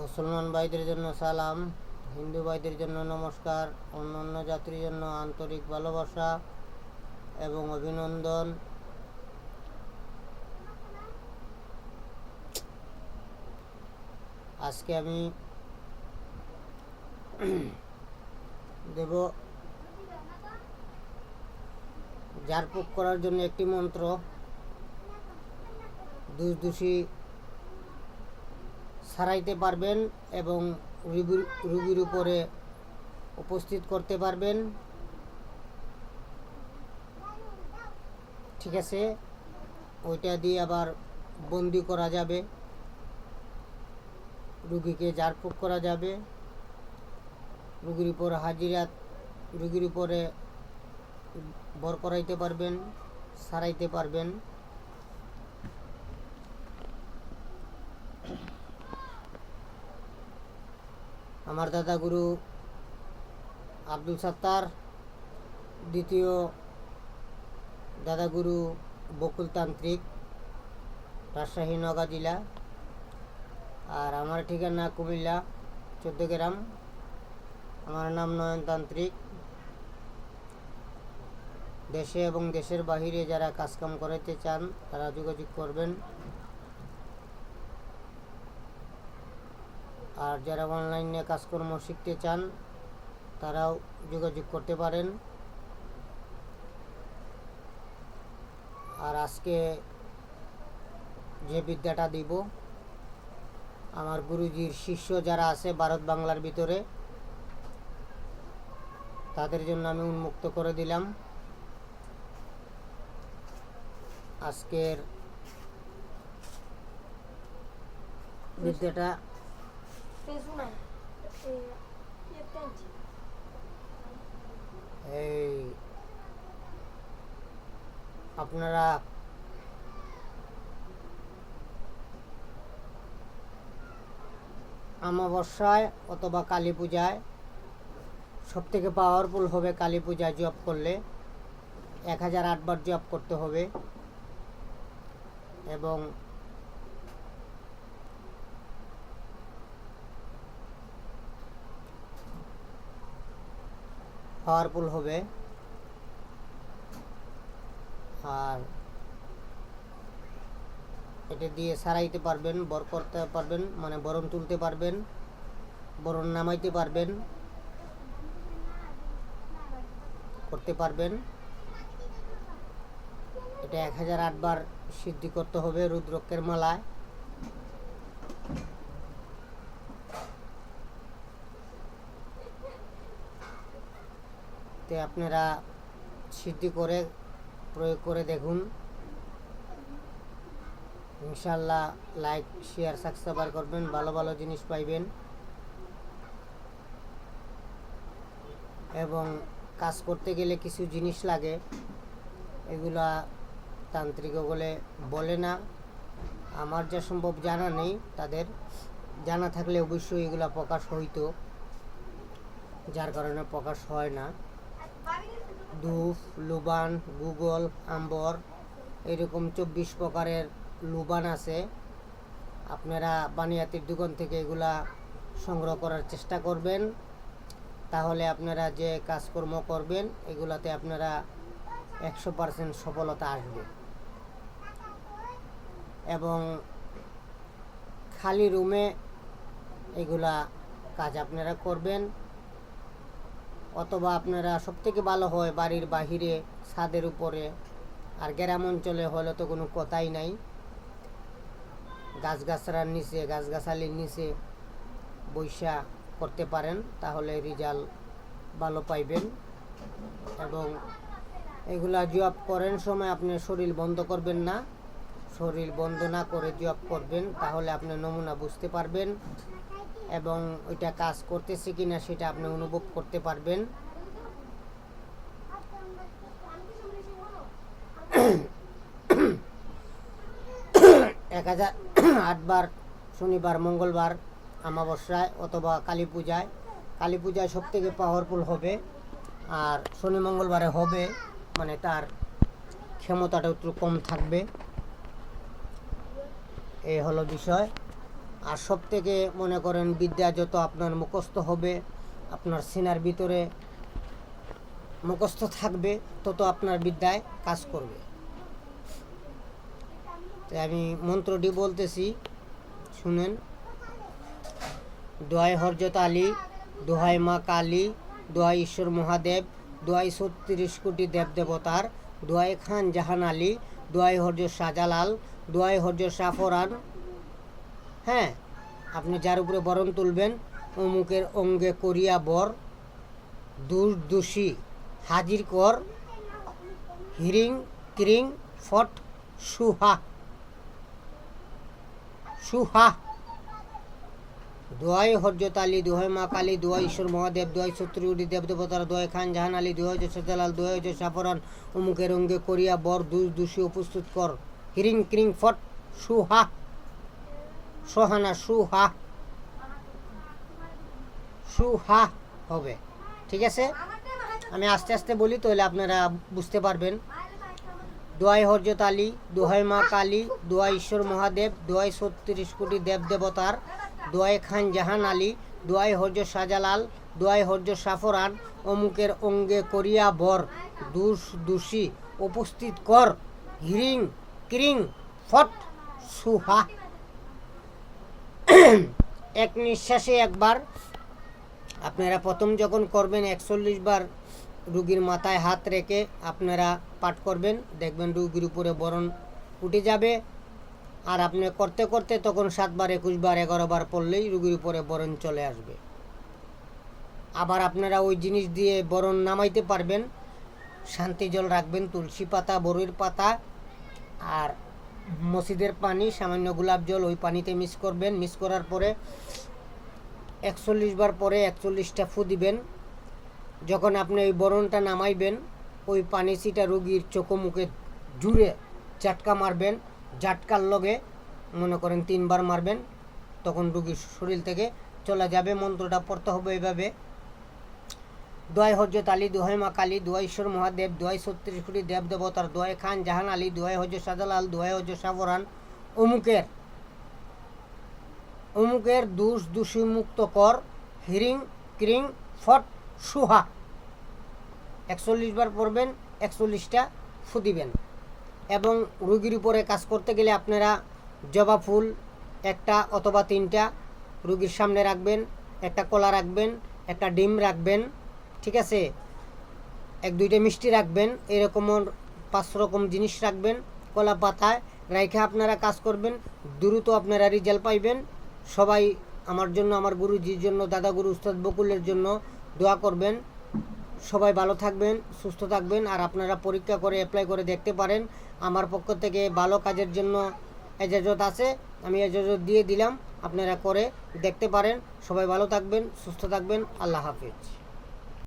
মুসলমান ভাইদের জন্য সালাম, হিন্দু ভাইদের জন্য নমস্কার অন্য অন্য জাতির জন্য আন্তরিক ভালোবাসা এবং অভিনন্দন। আজকে আমি দেব জারপুক করার জন্য একটি মন্ত্র। দুষদুষি সারাইতে পারবেন এবং রুগীর রুগীর উপরে উপস্থিত করতে পারবেন। ঠিক আছে? ওইটা দিয়ে আবার বন্দি করা যাবে। রুগীকে জারফুক করা যাবে। রুগীর উপর হাজিরাত, রুগীর উপরে বর করাইতে পারবেন, সারাইতে পারবেন। আমার দাদা গুরু আব্দুল সাত্তার, দ্বিতীয় দাদা গুরু বকুল তান্ত্রিক, রাজশাহী নগা জেলা। আর আমার ঠিকানা কুমিল্লা, চোদ্দ গ্রাম। আমার নাম নয়নতান্ত্রিক দেশে এবং দেশের বাহিরে যারা কাজকাম করাতে চান, তারা যোগাযোগ করবেন। আর যারা অনলাইনে কাজকর্ম শিখতে চান, তারাও যোগাযোগ করতে পারেন। আর আজকে যে বিদ্যাটা দিব, আমার গুরুজির শিষ্য যারা আছে ভারত বাংলার ভিতরে, তাদের জন্য আমি উন্মুক্ত করে দিলাম। আজকের বিদ্যাটা Fez uma. Eh, e tente. এই আপনারা অমাবস্যায় অথবা কালী পূজায় সব থেকে পাওয়ারফুল হবে কালী পূজায় জব করলে এক হাজার আটবার জব করতে হবে এবং পাওয়ারফুল হবে। আর এটা দিয়ে সারাইতে পারবেন, বর করতে পারবেন মানে বরণ তুলতে পারবেন, বরণ নামাইতে পারবেন, করতে পারবেন। এটা এক হাজার আটবার সিদ্ধি করতে হবে রুদ্রক্ষের মালায়। তে আপনারা সিদ্ধি করে, প্রয়োগ করে দেখুন। ইনশাল্লাহ লাইক, শেয়ার, সাবস্ক্রাইবার করবেন, ভালো ভালো জিনিস পাইবেন। এবং কাজ করতে গেলে কিছু জিনিস লাগে, এগুলা তান্ত্রিক বলে বলে না। আমার যা সম্ভব জানা নেই, তাদের জানা থাকলে অবশ্যই এগুলা প্রকাশ হইতো, যার কারণে প্রকাশ হয় না। ধূপ, লুবান, গুগল, আম্বর, এরকম চব্বিশ প্রকারের লুবান আছে। আপনারা বানিয়াতির দোকান থেকে এগুলা সংগ্রহ করার চেষ্টা করবেন। তাহলে আপনারা যে কাজকর্ম করবেন, এগুলাতে আপনারা একশো পার্সেন্ট সফলতা আসবে। এবং খালি রুমে এগুলা কাজ আপনারা করবেন। অথবা আপনারা সব থেকে ভালো হয় বাড়ির বাহিরে, ছাদের উপরে আর গ্রাম অঞ্চলে হলে তো কোনো কথাই নাই। গাছগাছড়ার নিচে, গাছগাছালির নিচে বৈশা করতে পারেন, তাহলে রেজাল্ট ভালো পাইবেন। এবং এগুলা জব করেন সময় আপনি শরীর বন্ধ করবেন না। শরীর বন্ধ না করে জব করবেন, তাহলে আপনি নমুনা বুঝতে পারবেন। এবং ওইটা কাজ করতেছে কিনা সেটা আপনি অনুভব করতে পারবেন। এক হাজার আটবার শনিবার, মঙ্গলবার, অমাবস্যায় অথবা কালী পূজায়। কালী পূজায় সব থেকে পাওয়ারফুল হবে আর শনি মঙ্গলবারে হবে মানে তার ক্ষমতাটা একটু কম থাকবে। এই হলো বিষয়। আর সব থেকে মনে করেন বিদ্যা যত আপনার মুখস্থ হবে, আপনার সিনার ভিতরে মুখস্থ থাকবে, তত আপনার বিদ্যায় কাজ করবে। তাই আমি মন্ত্রটি বলতেছি, শুনেন। দোয়াই হরজত আলী, দোহাই মা কালী, দোহাই ঈশ্বর মহাদেব, দোহাই ছত্রিশ কোটি দেবদেবতার দোহাই খান জাহান আলী, দোহাই হরজত শাহজালাল, দোহাই হরজত সাফরান হ্যাঁ আপনি যার উপরে বরণ তুলবেন, অমুকের অঙ্গে করিয়া বর, দুর্দোষী, হাজির কর, হিরিং, ক্রিং, ফট, সুহা সুহা। দোয়াই হরজত আলী, দোহাই মা কালী দোয়াই ঈশ্বর মহাদেব দোয়াই শত্রুগুড়ি দেবদেবতার দোয়াই খান জাহান আলী, দোহাই জসালাল দোহাই সাফরান, অমুকের অঙ্গে করিয়া বর দুষ দোষী উপস্থিত কর, হিরিং, ক্রিং, ফট, সুহা। সোহানা, সুহা। সুহা হবে। ঠিক আছে? আমি আস্তে আস্তে বলি, তাহলে আপনারা বুঝতে পারবেন। দোয়াই হরজত আলী দোহাই মা কালী, দোয়াই ঈশ্বর মহাদেব, দোয়াই ছত্রিশ কোটি দেব দেবতার, দোয়াই খান জাহান আলী, দোয়াই হরজত শাহজালাল, দোয়াই হরজত সাফরান অমুকের অঙ্গে করিয়া বর, দুষ দোষী, উপস্থিত কর, হিরিং, ক্রিং, ফট, সুহা। এক নিঃশ্বাসে একবার। আপনারা প্রথম যখন করবেন একচল্লিশ বার রুগীর মাথায় হাত রেখে আপনারা পাঠ করবেন, দেখবেন রুগীর উপরে বরণ উঠে যাবে। আর আপনি করতে করতে তখন সাতবার একুশ বার, এগারো বার পড়লেই রুগীর উপরে বরণ চলে আসবে। আবার আপনারা ওই জিনিস দিয়ে বরণ নামাইতে পারবেন। শান্তি জল রাখবেন, তুলসী পাতা বড়ির পাতা। আর মসজিদের পানি, সামান্য গোলাপ জল ওই পানিতে মিক্স করবেন। মিক্স করার পরে একচল্লিশ বার পরে একচল্লিশটা ফু দিবেন। যখন আপনি ওই বরণটা নামাইবেন, ওই পানি সিটা রুগীর চোখো মুখে জুড়ে ঝাটকা মারবেন। ঝাটকার লগে মনে করেন তিনবার মারবেন, তখন রুগীর শরীর থেকে চলে যাবে। মন্ত্রটা পড়তে হবে এইভাবে। দোয়াই হজরত আলী দোহাই মা কালী দোয়াই ঈশ্বর মহাদেব, দোয়াই ছত্রিশ কোটি দেব দেবতার, দোয়াই খান জাহান আলী, দোয়াই হজরত সাদালাল দোয়াই হজরত সাবরান অমুকের অমুকের দুষ দোষী মুক্ত কর, হিরিং, ক্রিং, ফট, সুহা। একচল্লিশ বার পড়বেন, একচল্লিশটা ফু দিবেন এবং রুগীর উপরে কাজ করতে গেলে আপনারা জবা ফুল, একটা অথবা তিনটা রুগীর সামনে রাখবেন, একটা কলা রাখবেন, একটা ডিম রাখবেন ঠিক আছে? এক, দুইটা মিষ্টি রাখবেন, এরকম পাঁচ রকম জিনিস রাখবেন, কলা পাতায় রাইখে আপনারা কাজ করবেন, দ্রুত আপনারা রেজাল্ট পাইবেন। সবাই আমার জন্য, আমার গুরুজির জন্য, দাদা গুরু, উস্তাদ বকুলের জন্য দোয়া করবেন। সবাই ভালো থাকবেন, সুস্থ থাকবেন, আর আপনারা পরীক্ষা করে অ্যাপ্লাই করে দেখতে পারেন। আমার পক্ষ থেকে ভালো কাজের জন্য এজাজত আছে, আমি এজাজত দিয়ে দিলাম, আপনারা করে দেখতে পারেন। সবাই ভালো থাকবেন, সুস্থ থাকবেন, আল্লাহ হাফিজ।